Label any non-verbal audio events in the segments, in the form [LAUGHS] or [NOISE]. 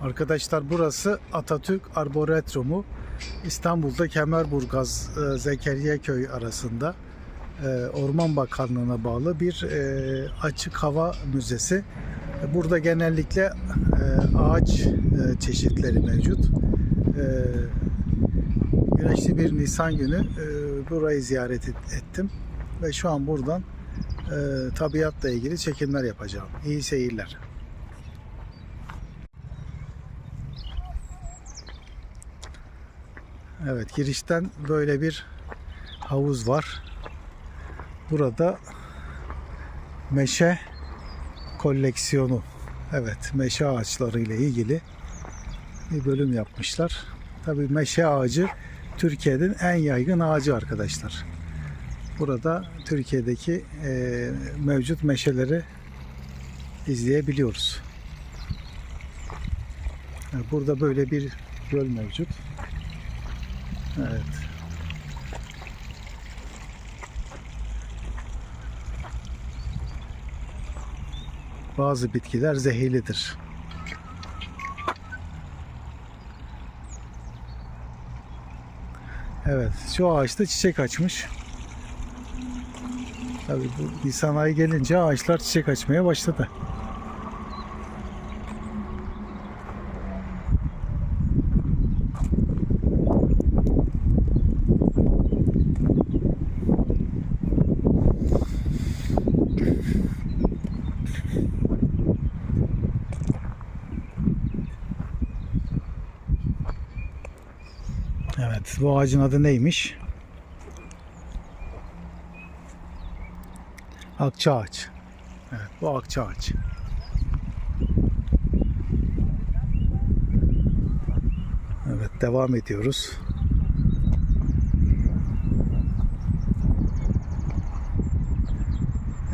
Arkadaşlar burası Atatürk Arboretrumu. İstanbul'da Kemerburgaz e, Zekeriya Köy arasında e, Orman Bakanlığı'na bağlı bir e, açık hava müzesi. Burada genellikle ağaç çeşitleri mevcut. Güneşli bir Nisan günü burayı ziyaret et- ettim ve şu an buradan tabiatla ilgili çekimler yapacağım. İyi seyirler. Evet girişten böyle bir havuz var. Burada meşe koleksiyonu. Evet meşe ağaçları ile ilgili bir bölüm yapmışlar. Tabii meşe ağacı Türkiye'nin en yaygın ağacı arkadaşlar. Burada Türkiye'deki e, mevcut meşeleri izleyebiliyoruz. Burada böyle bir göl mevcut. Evet. Bazı bitkiler zehirlidir. Evet, şu ağaçta çiçek açmış. Tabii bu Nisan ayı gelince ağaçlar çiçek açmaya başladı. Evet, bu ağacın adı neymiş? Akça ağaç. Evet, bu akça ağaç. Evet, devam ediyoruz.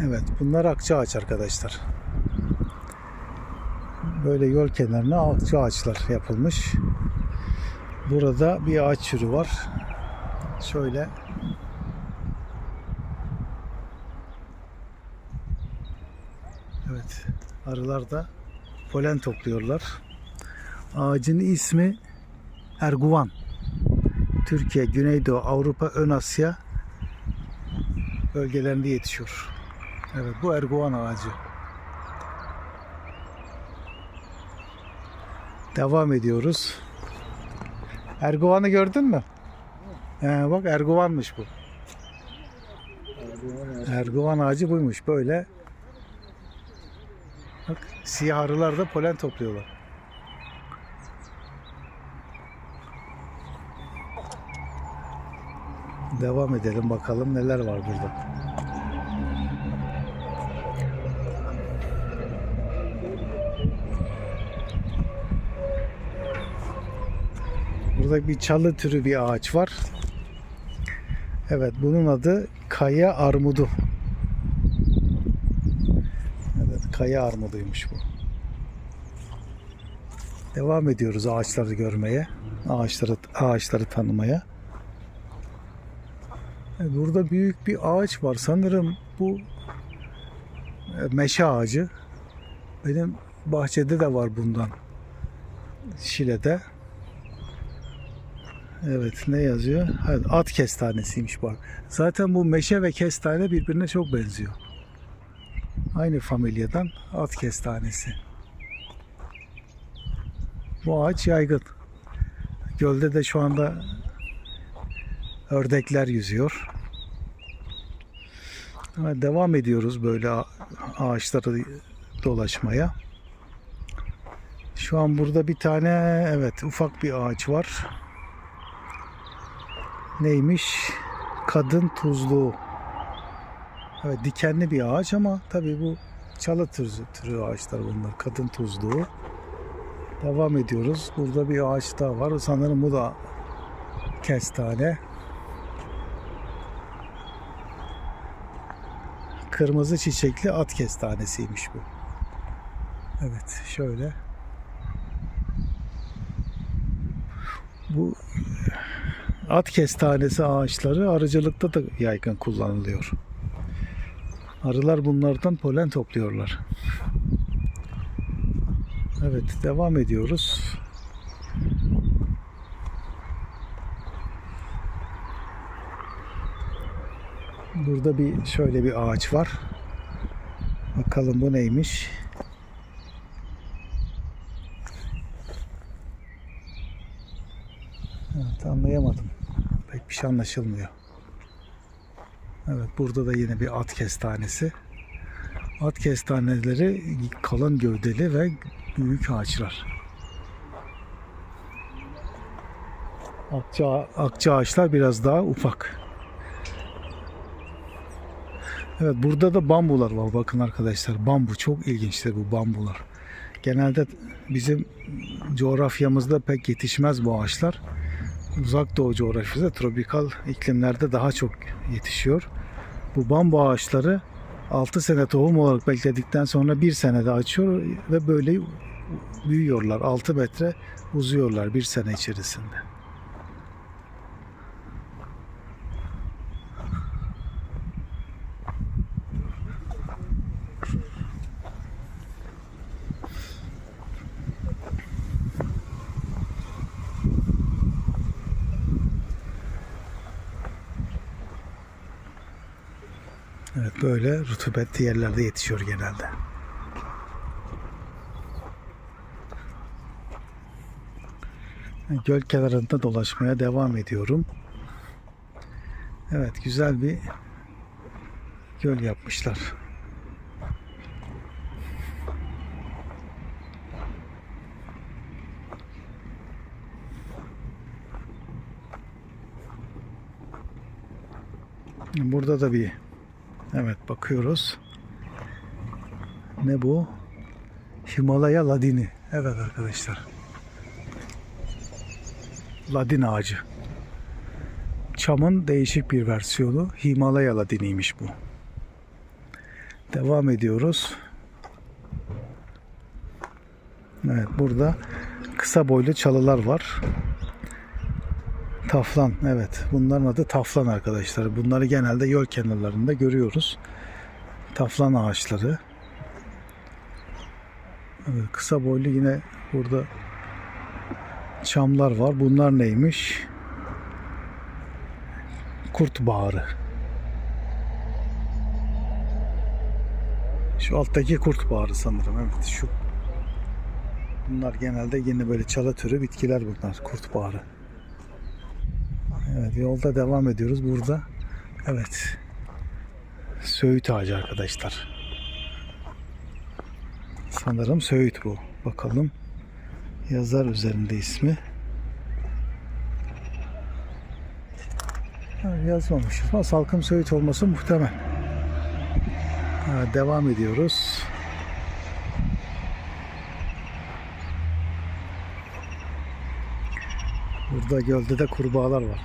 Evet, bunlar akça ağaç arkadaşlar. Böyle yol kenarına akça ağaçlar yapılmış. Burada bir ağaç türü var. Şöyle Evet. Arılar da polen topluyorlar. Ağacın ismi Erguvan. Türkiye, Güneydoğu, Avrupa, Ön Asya bölgelerinde yetişiyor. Evet bu Erguvan ağacı. Devam ediyoruz. Erguvan'ı gördün mü? He, bak Erguvan'mış bu. Erguvan ağacı buymuş. Böyle Bak siyah arılar da polen topluyorlar. Devam edelim bakalım neler var burada. Burada bir çalı türü bir ağaç var. Evet bunun adı kaya armudu. Evet, kaya armuduymuş bu. Devam ediyoruz ağaçları görmeye, ağaçları ağaçları tanımaya. Burada büyük bir ağaç var. Sanırım bu e, meşe ağacı. Benim bahçede de var bundan. Şile'de. Evet ne yazıyor? Evet, at kestanesiymiş bak. Zaten bu meşe ve kestane birbirine çok benziyor. Aynı familyadan at kestanesi. Bu ağaç yaygın. Gölde de şu anda ördekler yüzüyor. Devam ediyoruz böyle ağaçları dolaşmaya. Şu an burada bir tane evet ufak bir ağaç var. Neymiş? Kadın tuzluğu. Evet dikenli bir ağaç ama tabii bu çalı türü, türü ağaçlar bunlar. Kadın tuzluğu. Devam ediyoruz. Burada bir ağaç daha var. Sanırım bu da kestane. Kırmızı çiçekli at kestanesiymiş bu. Evet şöyle. Bu at kestanesi ağaçları arıcılıkta da yaygın kullanılıyor. Arılar bunlardan polen topluyorlar. Evet devam ediyoruz. Burada bir şöyle bir ağaç var. Bakalım bu neymiş? Evet anlayamadım. Bir şey anlaşılmıyor. Evet burada da yine bir at kestanesi. At kestaneleri kalın gövdeli ve büyük ağaçlar. Akça, akça ağaçlar biraz daha ufak. Evet burada da bambular var bakın arkadaşlar. Bambu çok ilginçtir bu bambular. Genelde bizim coğrafyamızda pek yetişmez bu ağaçlar. Uzak doğu coğrafyasında tropikal iklimlerde daha çok yetişiyor. Bu bambu ağaçları 6 sene tohum olarak bekledikten sonra 1 senede açıyor ve böyle büyüyorlar. 6 metre uzuyorlar bir sene içerisinde. Evet böyle rutubetli yerlerde yetişiyor genelde. Göl kenarında dolaşmaya devam ediyorum. Evet güzel bir göl yapmışlar. Burada da bir Evet bakıyoruz. Ne bu? Himalaya ladini. Evet arkadaşlar. Ladin ağacı. Çamın değişik bir versiyonu. Himalaya ladiniymiş bu. Devam ediyoruz. Evet burada kısa boylu çalılar var. Taflan evet. Bunların adı taflan arkadaşlar. Bunları genelde yol kenarlarında görüyoruz. Taflan ağaçları. Evet, kısa boylu yine burada çamlar var. Bunlar neymiş? Kurt bağrı. Şu alttaki kurt bağrı sanırım. Evet şu. Bunlar genelde yine böyle çalı türü bitkiler bunlar. Kurt bağrı. Evet yolda devam ediyoruz burada. Evet. Söğüt ağacı arkadaşlar. Sanırım Söğüt bu. Bakalım. Yazar üzerinde ismi. Yazmamış. Ama salkım Söğüt olması muhtemel. Devam ediyoruz. Burada gölde de kurbağalar var.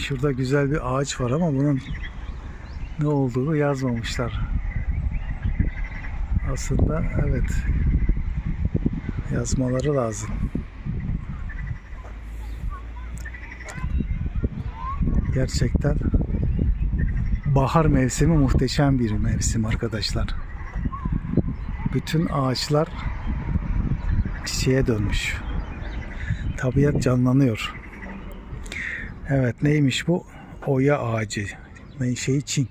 Şurada güzel bir ağaç var ama bunun ne olduğunu yazmamışlar. Aslında evet yazmaları lazım. Gerçekten bahar mevsimi muhteşem bir mevsim arkadaşlar. Bütün ağaçlar çiçeğe dönmüş. Tabiat canlanıyor. Evet neymiş bu? Oya ağacı. Menşei Çin.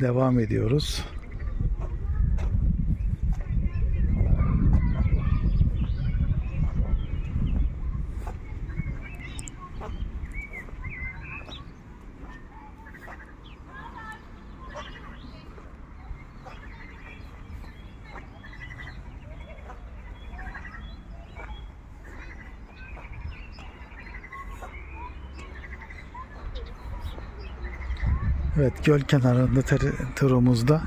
Devam ediyoruz. Evet göl kenarında turumuzda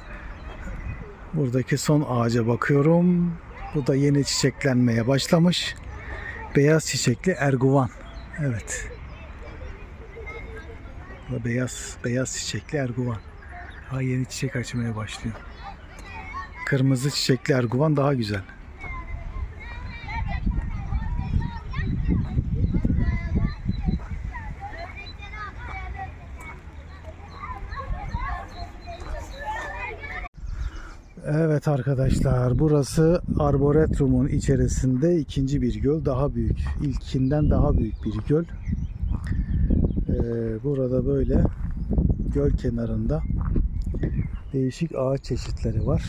buradaki son ağaca bakıyorum. Bu da yeni çiçeklenmeye başlamış. Beyaz çiçekli erguvan. Evet. Bu da beyaz beyaz çiçekli erguvan. Daha yeni çiçek açmaya başlıyor. Kırmızı çiçekli erguvan daha güzel. Evet arkadaşlar burası Arboretrum'un içerisinde ikinci bir göl. Daha büyük. İlkinden daha büyük bir göl. Ee, burada böyle göl kenarında değişik ağaç çeşitleri var.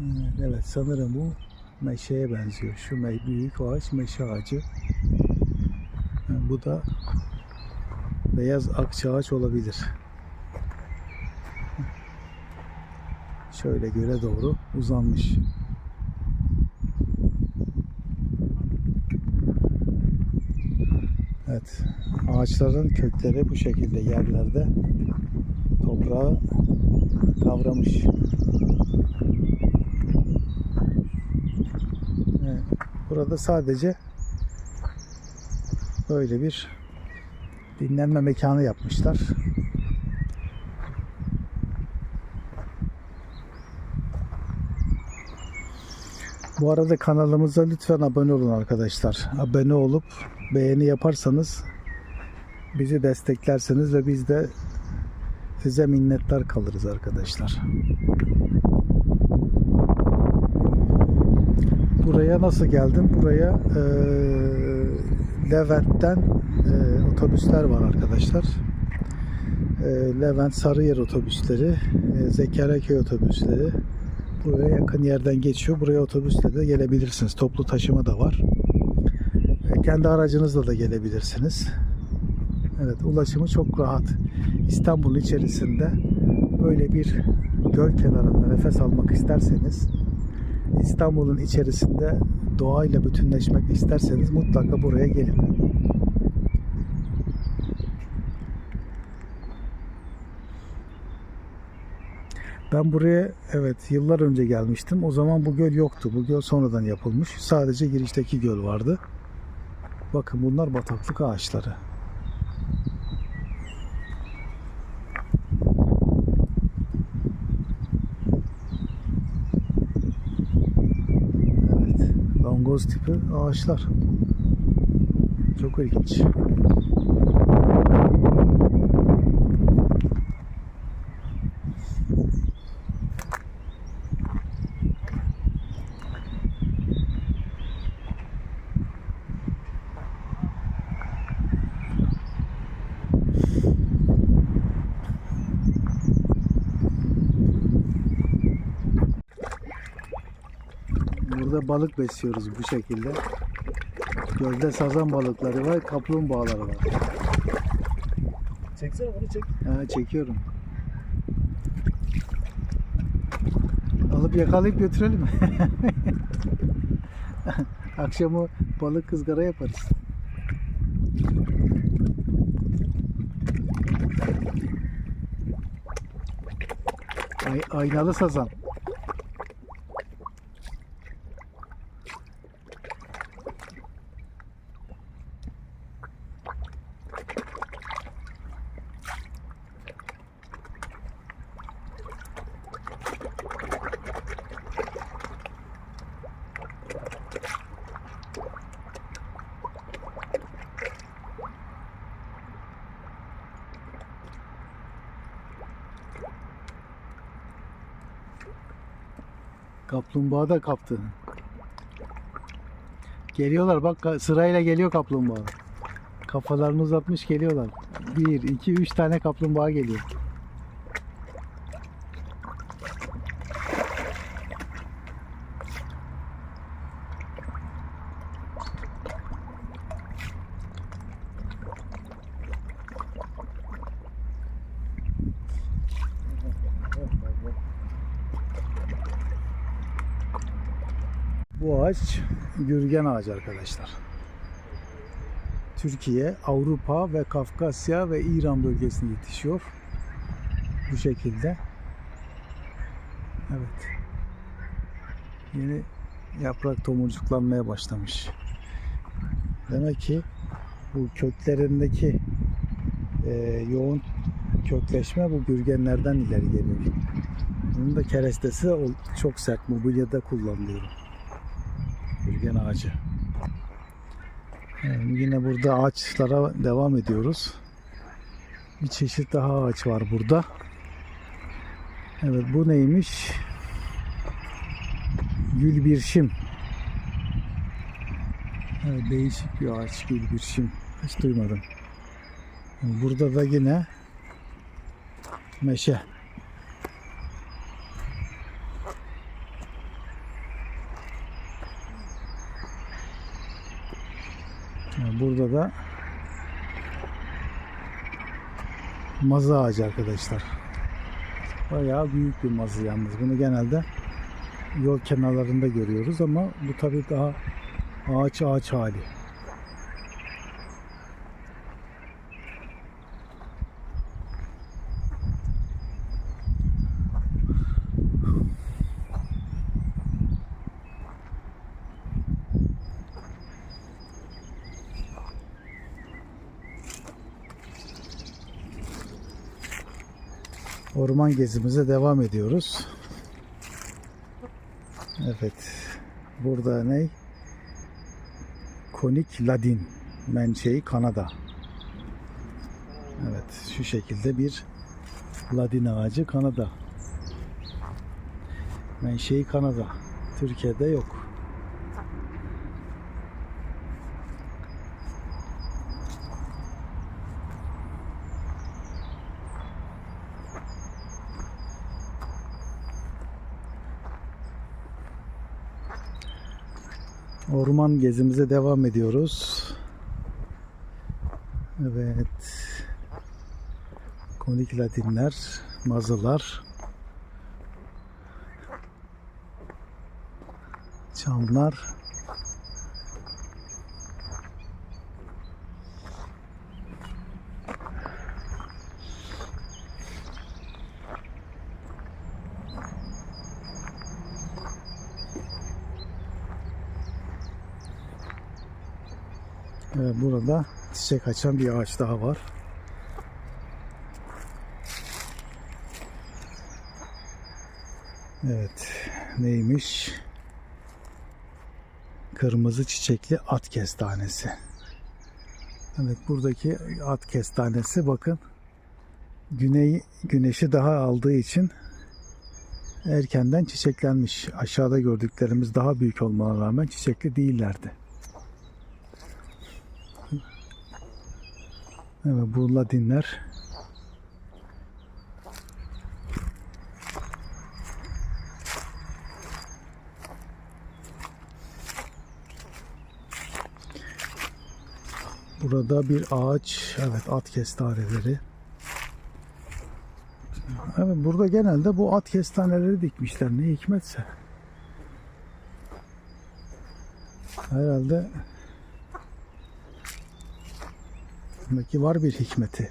Ee, Evet sanırım bu meşeye benziyor. Şu me- büyük ağaç meşe ağacı. Ee, Bu da beyaz akça ağaç olabilir. Şöyle göle doğru uzanmış. Evet. Ağaçların kökleri bu şekilde yerlerde toprağı kavramış. Burada sadece böyle bir dinlenme mekanı yapmışlar. Bu arada kanalımıza lütfen abone olun arkadaşlar. Abone olup beğeni yaparsanız bizi desteklerseniz ve biz de size minnettar kalırız arkadaşlar. Buraya nasıl geldim? Buraya eee, Levent'ten eee, otobüsler var arkadaşlar. Eee, Levent Sarıyer otobüsleri, eee, Zekeriyaköy otobüsleri, Buraya yakın yerden geçiyor. Buraya otobüsle de gelebilirsiniz. Toplu taşıma da var. E, Kendi aracınızla da gelebilirsiniz. Evet, ulaşımı çok rahat. İstanbul içerisinde böyle bir göl kenarında nefes almak isterseniz, İstanbul'un içerisinde doğayla bütünleşmek isterseniz mutlaka buraya gelin. Ben buraya evet yıllar önce gelmiştim. O zaman bu göl yoktu. Bu göl sonradan yapılmış. Sadece girişteki göl vardı. Bakın bunlar bataklık ağaçları. Evet. Longoz tipi ağaçlar. Çok ilginç. Burada balık besliyoruz bu şekilde. Gölde sazan balıkları var, kaplumbağaları var. Çeksene bunu çek. Ha, çekiyorum. Alıp yakalayıp götürelim? [LAUGHS] Akşamı balık kızgara yaparız. Ay, aynalı sazan. Kaplumbağa da kaptı. Geliyorlar bak sırayla geliyor kaplumbağa. Kafalarını uzatmış geliyorlar. Bir, iki, üç tane kaplumbağa geliyor. Bu ağaç gürgen ağacı arkadaşlar. Türkiye, Avrupa ve Kafkasya ve İran bölgesinde yetişiyor. Bu şekilde. Evet. Yeni yaprak tomurcuklanmaya başlamış. Demek ki bu köklerindeki e, yoğun kökleşme bu gürgenlerden ileri geliyor. Bunun da kerestesi çok sert. Mobilyada kullanılıyor. Gürgen ağacı. Yine burada ağaçlara devam ediyoruz. Bir çeşit daha ağaç var burada. Evet bu neymiş? Gülbirşim. Evet, değişik bir ağaç gülbirşim. Hiç duymadım. Burada da yine meşe. Yani Burada da mazı ağacı arkadaşlar. Bayağı büyük bir mazı yalnız. Bunu genelde yol kenarlarında görüyoruz ama bu tabii daha ağaç ağaç hali. Orman gezimize devam ediyoruz. Evet. Burada ne? Konik Ladin menşei Kanada. Evet, şu şekilde bir Ladin ağacı Kanada. Menşei Kanada. Türkiye'de yok. Orman gezimize devam ediyoruz. Evet. Konik Latinler, mazılar, çamlar. Burada çiçek açan bir ağaç daha var. Evet, neymiş? Kırmızı çiçekli at kestanesi. Evet, buradaki at kestanesi bakın güney güneşi daha aldığı için erkenden çiçeklenmiş. Aşağıda gördüklerimiz daha büyük olmana rağmen çiçekli değillerdi. Evet bu Ladinler Burada bir ağaç, evet at kestaneleri. Evet burada genelde bu at kestaneleri dikmişler ne hikmetse. Herhalde Demek ki var bir hikmeti.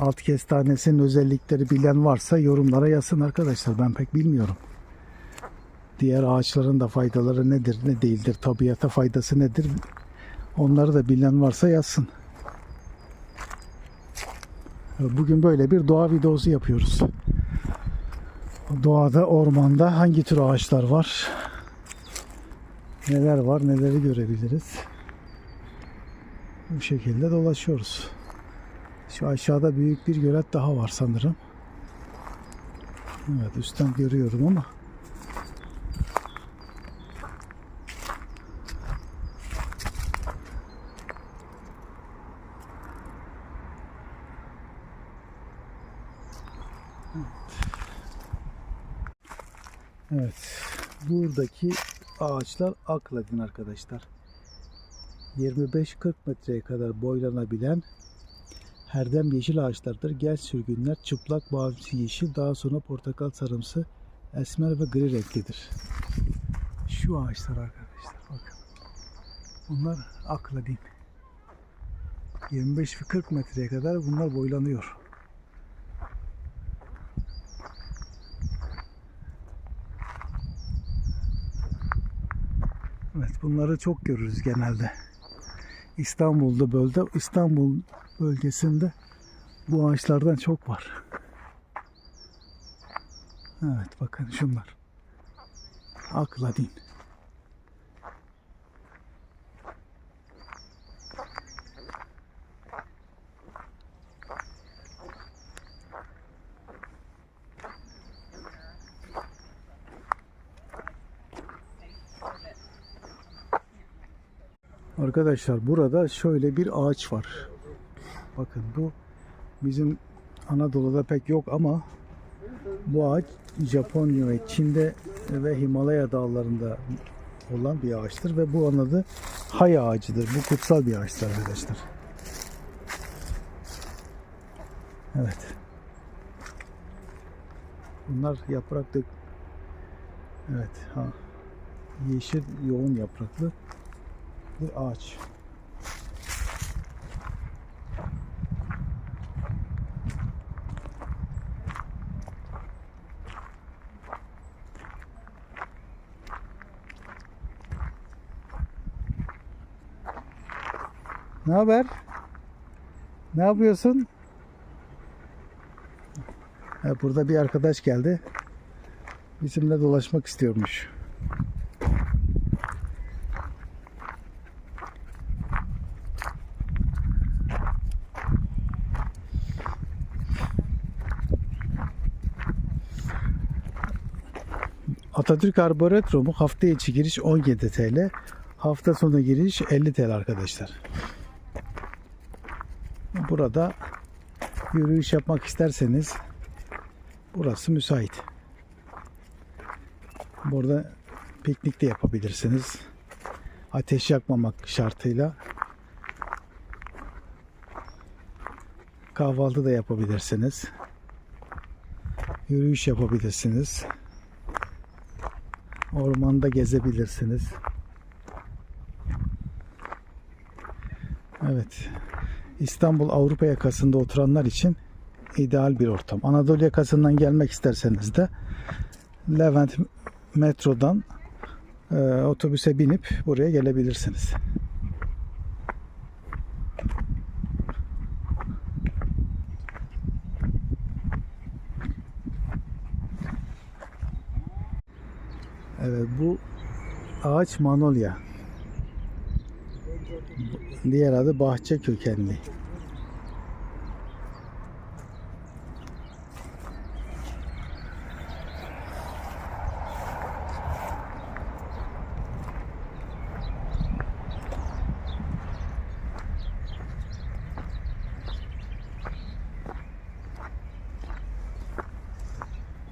Alt kestanesinin özellikleri bilen varsa yorumlara yazsın arkadaşlar. Ben pek bilmiyorum. Diğer ağaçların da faydaları nedir, ne değildir, tabiata faydası nedir? Onları da bilen varsa yazsın. Bugün böyle bir doğa videosu yapıyoruz. Doğada, ormanda hangi tür ağaçlar var? Neler var neleri görebiliriz. Bu şekilde dolaşıyoruz. Şu aşağıda büyük bir gölet daha var sanırım. Evet üstten görüyorum ama Evet. Buradaki ağaçlar akladin arkadaşlar. 25-40 metreye kadar boylanabilen herdem yeşil ağaçlardır. Gel sürgünler çıplak mavisi yeşil daha sonra portakal sarımsı esmer ve gri renklidir. Şu ağaçlar arkadaşlar bakın. Bunlar akladin. 25 ve 40 metreye kadar bunlar boylanıyor. Evet bunları çok görürüz genelde. İstanbul'da bölde İstanbul bölgesinde bu ağaçlardan çok var. Evet bakın şunlar. Akladin. Arkadaşlar burada şöyle bir ağaç var. Bakın bu bizim Anadolu'da pek yok ama bu ağaç Japonya ve Çin'de ve Himalaya dağlarında olan bir ağaçtır ve bu adı hay ağacıdır. Bu kutsal bir ağaçtır arkadaşlar. Evet. Bunlar yaprak dök. Evet. Ha. Yeşil yoğun yapraklı bir ağaç. Ne haber? Ne yapıyorsun? Burada bir arkadaş geldi. Bizimle dolaşmak istiyormuş. Atatürk Arboretromu hafta içi giriş 17 TL. Hafta sonu giriş 50 TL arkadaşlar. Burada yürüyüş yapmak isterseniz burası müsait. Burada piknik de yapabilirsiniz. Ateş yakmamak şartıyla kahvaltı da yapabilirsiniz. Yürüyüş yapabilirsiniz. Ormanda gezebilirsiniz. Evet. İstanbul Avrupa yakasında oturanlar için ideal bir ortam. Anadolu yakasından gelmek isterseniz de Levent metrodan e, otobüse binip buraya gelebilirsiniz. Evet bu ağaç manolya. Diğer adı bahçe kökenli.